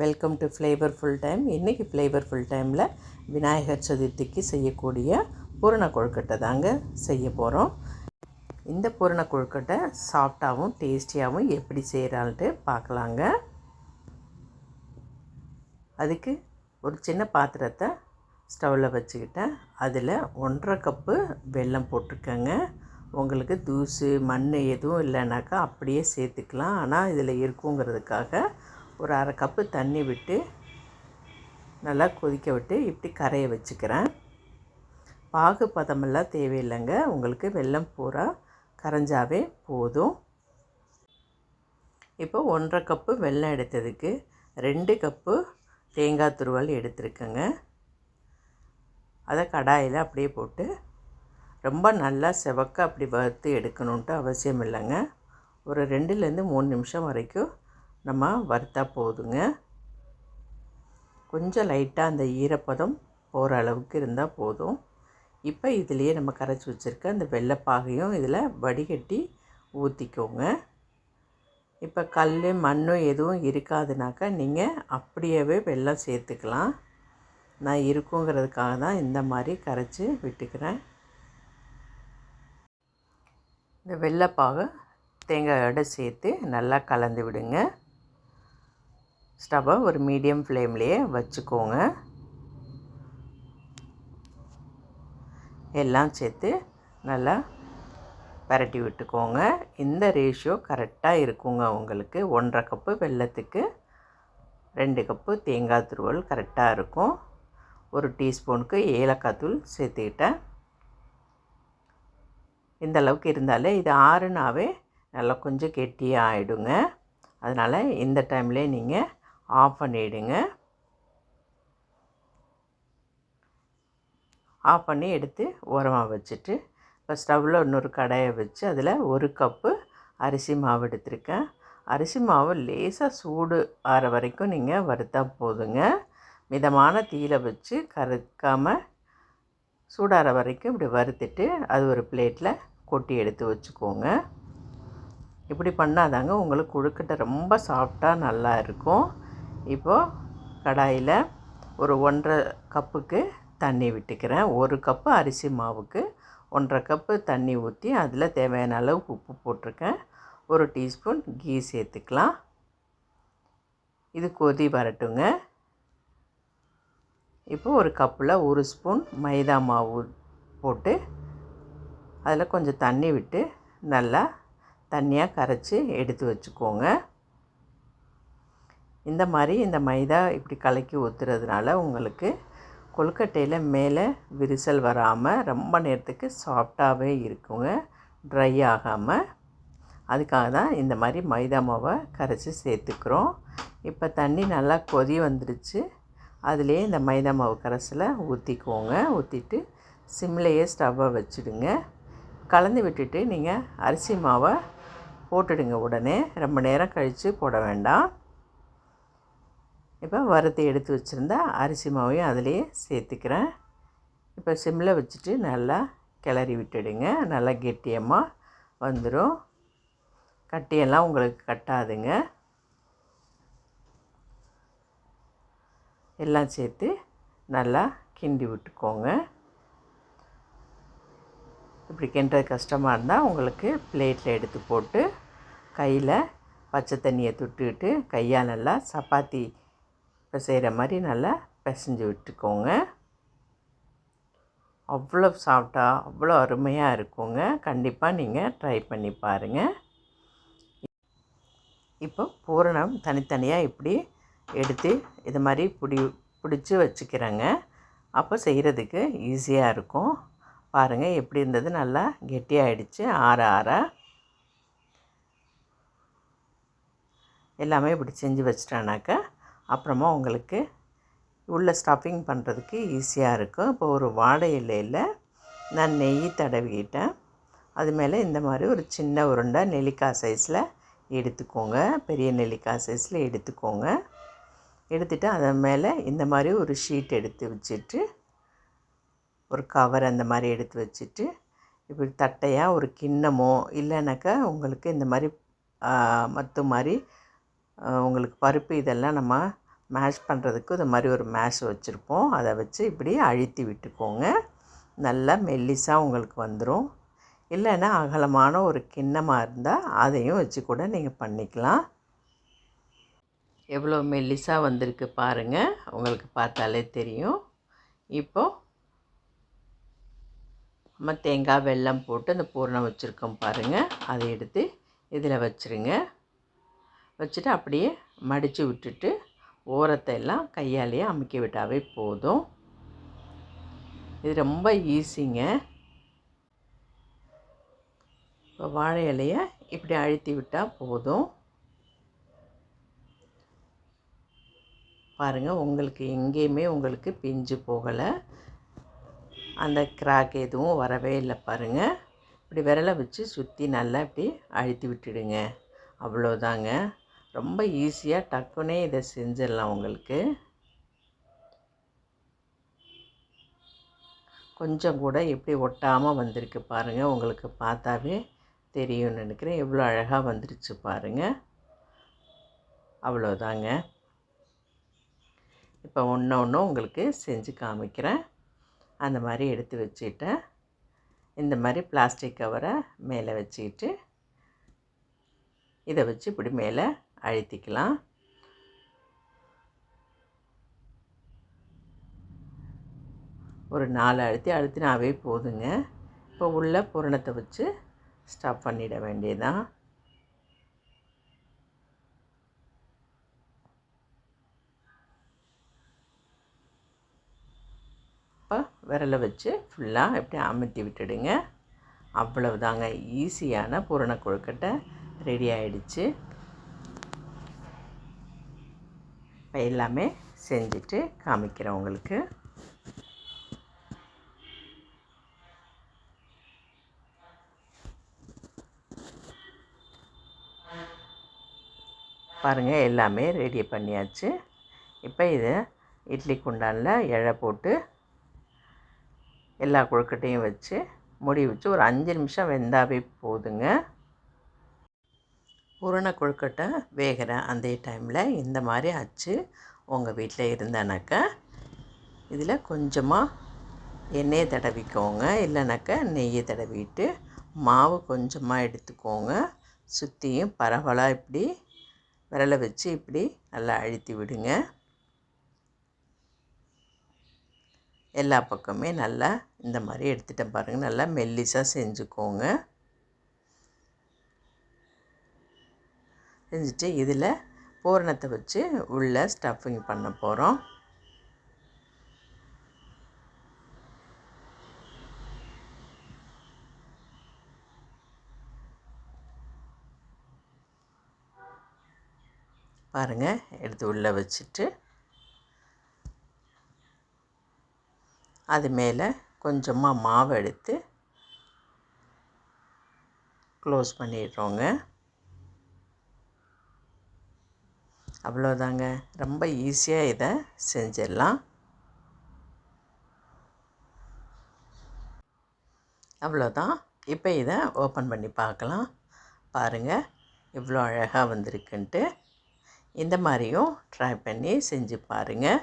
Welcome to flavour full time இன்றைக்கி flavour full டைமில் விநாயகர் சதுர்த்திக்கு செய்யக்கூடிய பூரண கொழுக்கட்டை தாங்க செய்ய போகிறோம் இந்த பூரண கொழுக்கட்டை சாஃப்டாகவும் டேஸ்டியாகவும் எப்படி செய்கிறான்ட்டு பார்க்கலாங்க. அதுக்கு ஒரு சின்ன பாத்திரத்தை ஸ்டவ்வில் வச்சுக்கிட்டேன். அதில் ஒன்றரை கப்பு வெல்லம் போட்டிருக்கேங்க. உங்களுக்கு தூசு மண் எதுவும் இல்லைனாக்கா அப்படியே சேர்த்துக்கலாம். ஆனால் இதில் இருக்குங்கிறதுக்காக ஒரு அரை கப்பு தண்ணி விட்டு நல்லா கொதிக்க விட்டு இப்படி கரைய வச்சுக்கிறேன். பாகு பதமெல்லாம் தேவையில்லைங்க. உங்களுக்கு வெல்லம் பூரா கரைஞ்சாவே போதும். இப்போ ஒன்றரை கப்பு வெல்லம் எடுத்ததுக்கு ரெண்டு கப்பு தேங்காய் துருவல் எடுத்துருக்கேங்க. அதை கடாயில் அப்படியே போட்டு ரொம்ப நல்லா செவக்க அப்படி வறுத்து எடுக்கணுன்ட்டு அவசியம் இல்லைங்க. ஒரு ரெண்டுலேருந்து மூணு நிமிஷம் வரைக்கும் நம்ம வறுத்தா போதுங்க. கொஞ்சம் லைட்டாக அந்த ஈரப்பதம் போகிற அளவுக்கு இருந்தால் போதும். இப்போ இதுலேயே நம்ம கரைச்சி வச்சுருக்க அந்த வெள்ளைப்பாகையும் இதில் வடிகட்டி ஊற்றிக்கோங்க இப்போ கல் மண்ணும் எதுவும் இருக்காதுனாக்கா நீங்கள் அப்படியே வெள்ளம் சேர்த்துக்கலாம். நான் இருக்குங்கிறதுக்காக தான் இந்த மாதிரி கரைச்சி விட்டுக்கிறேன். இந்த வெள்ளைப்பாகை தேங்காயோடு சேர்த்து நல்லா கலந்து விடுங்க. ஸ்டவ்வை ஒரு மீடியம் ஃப்ளேம்லேயே வச்சுக்கோங்க. எல்லாம் சேர்த்து நல்லா பரட்டி விட்டுக்கோங்க. இந்த ரேஷியோ கரெக்டாக இருக்குங்க உங்களுக்கு. ஒன்றரை கப்பு வெள்ளத்துக்கு ரெண்டு கப்பு தேங்காய் துருவல் கரெக்டாக இருக்கும். ஒரு டீஸ்பூனுக்கு ஏலக்காய் தூள் சேர்த்துக்கிட்டேன். இந்த அளவுக்கு இருந்தாலே இது ஆறுனாவே நல்லா கொஞ்சம் கெட்டியாக ஆகிடுங்க அதனால் இந்த டைம்லேயே நீங்கள் ஆஃப் பண்ணிவிடுங்க ஆஃப் பண்ணி எடுத்து ஓரமாக வச்சுட்டு இப்போ ஸ்டவ்வில் இன்னொரு கடாயை வச்சு அதில் ஒரு கப்பு அரிசி மாவு எடுத்திருக்கேன். அரிசி மாவு லேசாக சூடு ஆற வரைக்கும் நீங்கள் வறுத்தா போதுங்க. மிதமான தீயில வச்சு கருக்காமல் சூடாற வரைக்கும் இப்படி வறுத்துட்டு அது ஒரு பிளேட்டில் கொட்டி எடுத்து வச்சுக்கோங்க. இப்படி பண்ணாதாங்க உங்களுக்கு கொழுக்கட்டை ரொம்ப சாஃப்டாக நல்லா இருக்கும். இப்போது கடாயில் ஒரு ஒன்றரை கப்புக்கு தண்ணி விட்டுக்கிறேன். ஒரு கப்பு அரிசி மாவுக்கு ஒன்றரை கப்பு தண்ணி ஊற்றி அதில் தேவையான அளவு உப்பு போட்டிருக்கேன். ஒரு டீஸ்பூன் கீ சேர்த்துக்கலாம். இது கொதி வரட்டுங்க. இப்போ ஒரு கப்பில் ஒரு ஸ்பூன் மைதா மாவு போட்டு அதில் கொஞ்சம் தண்ணி விட்டு நல்லா தண்ணியாக கரைச்சி எடுத்து வச்சுக்கோங்க. இந்த மாதிரி இந்த மைதா இப்படி கலக்கி ஊற்றுறதுனால உங்களுக்கு கொழுக்கட்டையில் மேலே விரிசல் வராமல் ரொம்ப நேரத்துக்கு சாஃப்டாகவே இருக்குங்க. ட்ரை ஆகாமல் அதுக்காக தான் இந்த மாதிரி மைதா மாவை கரைச்சி சேர்த்துக்கிறோம். இப்போ தண்ணி நல்லா கொதி வந்துடுச்சு அதுலேயே இந்த மைதா மாவு கரைசலை ஊற்றிக்கோங்க ஊற்றிட்டு சிம்லேயே ஸ்டவ்வை வச்சுடுங்க. கலந்து விட்டுட்டு நீங்கள் அரிசி மாவை போட்டுடுங்க உடனே. ரொம்ப நேரம் கழித்து போட வேண்டாம். இப்போ வறுத்து எடுத்து வச்சுருந்தா அரிசி மாவையும் அதிலே சேர்த்துக்கிறேன். இப்போ சிம்மில் வச்சுட்டு நல்லா கிளறி விட்டுடுங்க. நல்லா கெட்டியமாக வந்துடும் கட்டியெல்லாம் உங்களுக்கு கட்டாதுங்க. எல்லாம் சேர்த்து நல்லா கிண்டி விட்டுக்கோங்க. இப்படி கிண்டுறது கஷ்டமாக இருந்தால் உங்களுக்கு பிளேட்டில் எடுத்து போட்டு கையில் பச்சை தண்ணியை தொட்டுக்கிட்டு கையால் நல்லா சப்பாத்தி பிசைகிற மாதிரி நல்லா பிசைஞ்சு விட்டுக்கோங்க. அவ்வளோ சாப்பிட்டா அவ்வளோ அருமையாக இருக்குங்க. கண்டிப்பாக நீங்கள் ட்ரை பண்ணி பாருங்கள் இப்போ பூரணம் தனித்தனியாக இப்படி எடுத்து இது மாதிரி பிடி பிடிச்சி வச்சுக்கிறேங்க. அப்போ செய்கிறதுக்கு ஈஸியாக இருக்கும். பாருங்கள் எப்படி இருந்தது? நல்லா கெட்டியாகிடுச்சு ஆற ஆற. எல்லாமே இப்படி செஞ்சு வச்சிட்டானாக்கா அப்புறமா உங்களுக்கு உள்ள ஸ்டஃபிங் பண்ணுறதுக்கு ஈஸியாக இருக்கும். இப்போ ஒரு வாடை இலையில் நான் நெய் தடவிக்கிட்டேன் அது மேலே இந்த மாதிரி ஒரு சின்ன உருண்டை நெல்லிக்காய் சைஸில் எடுத்துக்கோங்க. பெரிய நெல்லிக்காய் சைஸில் எடுத்துக்கோங்க. எடுத்துகிட்டு அதன் மேலே இந்த மாதிரி ஒரு ஷீட் எடுத்து வச்சுட்டு ஒரு கவர் அந்த மாதிரி எடுத்து வச்சுட்டு இப்படி தட்டையாக ஒரு கிண்ணமோ இல்லைனாக்கா உங்களுக்கு இந்த மாதிரி மற்ற மாதிரி உங்களுக்கு பருப்பு இதெல்லாம் நம்ம மேஷ் பண்ணுறதுக்கு இந்த மாதிரி ஒரு மேஷ் வச்சுருப்போம். அதை வச்சு இப்படி அழுத்தி விட்டுக்கோங்க. நல்லா மெல்லிஸாக உங்களுக்கு வந்துடும் இல்லைன்னா அகலமான ஒரு கிண்ணமாக இருந்தால் அதையும் வச்சு கூட நீங்கள் பண்ணிக்கலாம். எவ்வளோ மெல்லிஸாக வந்திருக்கு பாருங்கள் உங்களுக்கு பார்த்தாலே தெரியும். இப்போது நம்ம தேங்காய் வெல்லம் போட்டு அந்த பூரணம் வச்சுருக்கோம் பாருங்கள் அதை எடுத்து இதில் வச்சுருங்க. வச்சுட்டு அப்படியே மடித்து விட்டுட்டு ஓரத்தை எல்லாம் கையாலேயே அமுக்கி விட்டாவே போதும். இது ரொம்ப ஈஸிங்க. இப்போ வாழை இலையை இப்படி அழுத்தி விட்டால் போதும். பாருங்கள் உங்களுக்கு எங்கேயுமே உங்களுக்கு பிஞ்சு போகலை. அந்த கிராக் எதுவும் வரவே இல்லை பாருங்கள் இப்படி விரலை வச்சு சுற்றி நல்லா இப்படி அழுத்தி விட்டுடுங்க. அவ்வளோதாங்க. ரொம்ப ஈஸியாக டக்குனே இதை செஞ்சிடலாம் உங்களுக்கு. கொஞ்சம் கூட எப்படி ஒட்டாமல் வந்திருக்கு பாருங்கள் உங்களுக்கு பார்த்தாவே தெரியும்னு நினைக்கிறேன். எவ்வளோ அழகாக வந்துருச்சு பாருங்கள் அவ்வளோதாங்க. இப்போ ஒன்று ஒன்று உங்களுக்கு செஞ்சு காமிக்கிறேன். அந்த மாதிரி எடுத்து வச்சுட்டேன் இந்த மாதிரி பிளாஸ்டிக் கவரை மேலே வச்சுக்கிட்டு இதை வச்சு இப்படி மேலே அழுத்திக்கலாம். ஒரு நாலு அழுத்தி அழுத்தினாவே போதுங்க. இப்போ உள்ள பூரணத்தை வச்சு ஸ்டாப் பண்ணிட வேண்டியதான் இப்போ விரலை வச்சு ஃபுல்லாக எப்படி அமுத்தி விட்டுடுங்க. அவ்வளவுதாங்க. ஈஸியான பூரண கொழுக்கட்டை ரெடி ஆகிடுச்சு இப்போ எல்லாமே செஞ்சுட்டு காமிக்கிறேன் உங்களுக்கு. பாருங்கள் எல்லாமே ரெடி பண்ணியாச்சு. இப்போ இதை இட்லி குண்டானில் இழை போட்டு எல்லா கொழுக்கட்டையும் வச்சு முடி வச்சு ஒரு அஞ்சு நிமிஷம் வெந்தாவே போதுங்க. பூரண கொழுக்கட்டை வேகிற அந்த டைமில் இந்த மாதிரி அச்சு உங்கள் வீட்டில் இருந்தானாக்க இதில் கொஞ்சமாக எண்ணெயை தடவிக்கோங்க. இல்லைனாக்கா நெய்யை தடவிட்டு மாவு கொஞ்சமாக எடுத்துக்கோங்க. சுற்றியும் பரவலாக இப்படி விரலை வச்சு இப்படி நல்லா அழுத்தி விடுங்க. எல்லா பக்கமே நல்லா இந்த மாதிரி எடுத்துகிட்டேன் பாருங்கள் நல்லா மெல்லிசாக செஞ்சுக்கோங்க. செஞ்சுட்டு இதில் பூரணத்தை வச்சு உள்ளே ஸ்டஃபிங் பண்ண போகிறோம். பாருங்கள் எடுத்து உள்ளே வச்சுட்டு அது மேலே கொஞ்சமாக மாவு எடுத்து க்ளோஸ் பண்ணிடுறோங்க. அவ்வளோதாங்க. ரொம்ப ஈஸியாக இதை செஞ்சிடலாம். அவ்வளோதான். இப்போ இதை ஓப்பன் பண்ணி பார்க்கலாம். பாருங்கள் இவ்வளோ அழகாக வந்திருக்குன்ட்டு. இந்த மாதிரியும் ட்ரை பண்ணி செஞ்சு பாருங்கள்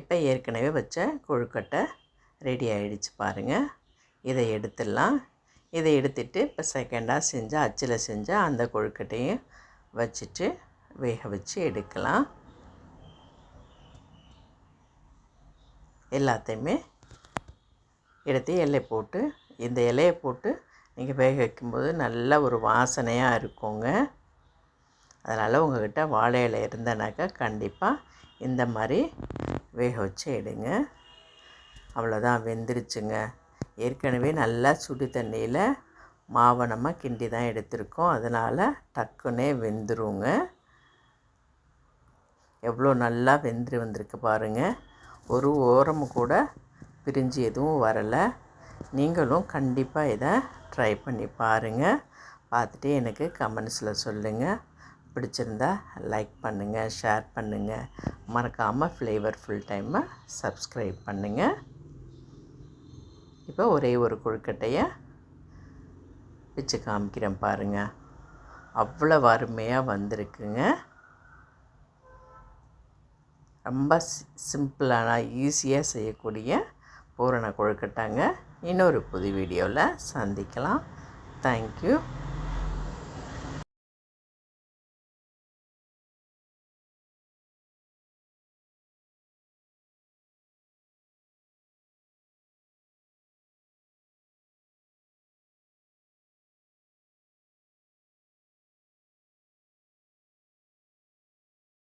இப்போ ஏற்கனவே வச்ச கொழுக்கட்டை ரெடி ஆகிடுச்சு பாருங்கள் இதை எடுத்துடலாம். இதை எடுத்துட்டு இப்போ செகண்டாக செஞ்சால் அச்சில் செஞ்சால் அந்த கொழுக்கட்டையும் வச்சுட்டு வேக வச்சு எடுக்கலாம். எல்லாத்தையுமே எடுத்து இலை போட்டு இந்த இலையை போட்டு நீங்கள் வேக வைக்கும்போது நல்ல ஒரு வாசனையாக இருக்குங்க. அதனால் உங்கள்கிட்ட வாழை இலை இருந்தனாக்கா கண்டிப்பாக இந்த மாதிரி வேக வச்சு எடுங்க. அவ்வளோதான் வெந்துருச்சுங்க. ஏற்கனவே நல்லா சுடு தண்ணியில் மாவை நம்ம கிண்டி தான் எடுத்திருக்கோம். அதனால் டக்குன்னே வெந்துருங்க. எவ்வளோ நல்லா வெந்துரு வந்திருக்கு பாருங்கள் ஒரு ஓரம் கூட பிரிஞ்சு எதுவும் வரலை. நீங்களும் கண்டிப்பாக இதை ட்ரை பண்ணி பாருங்கள் பார்த்துட்டு எனக்கு கமெண்ட்ஸில் சொல்லுங்கள் பிடிச்சிருந்தா லைக் பண்ணுங்கள் ஷேர் பண்ணுங்கள் மறக்காமல் ஃப்ளேவர் ஃபுல் டைமை சப்ஸ்கிரைப் பண்ணுங்கள் இப்போ ஒரே ஒரு கொழுக்கட்டையை வச்சு காமிக்கிறேன் பாருங்கள் அவ்வளோ அருமையாக வந்திருக்குங்க. ரொம்ப சிம்பிளான ஈஸியாக செய்யக்கூடிய பூரண கொழுக்கட்டாங்க. இன்னொரு புது வீடியோவில் சந்திக்கலாம். தேங்க்யூ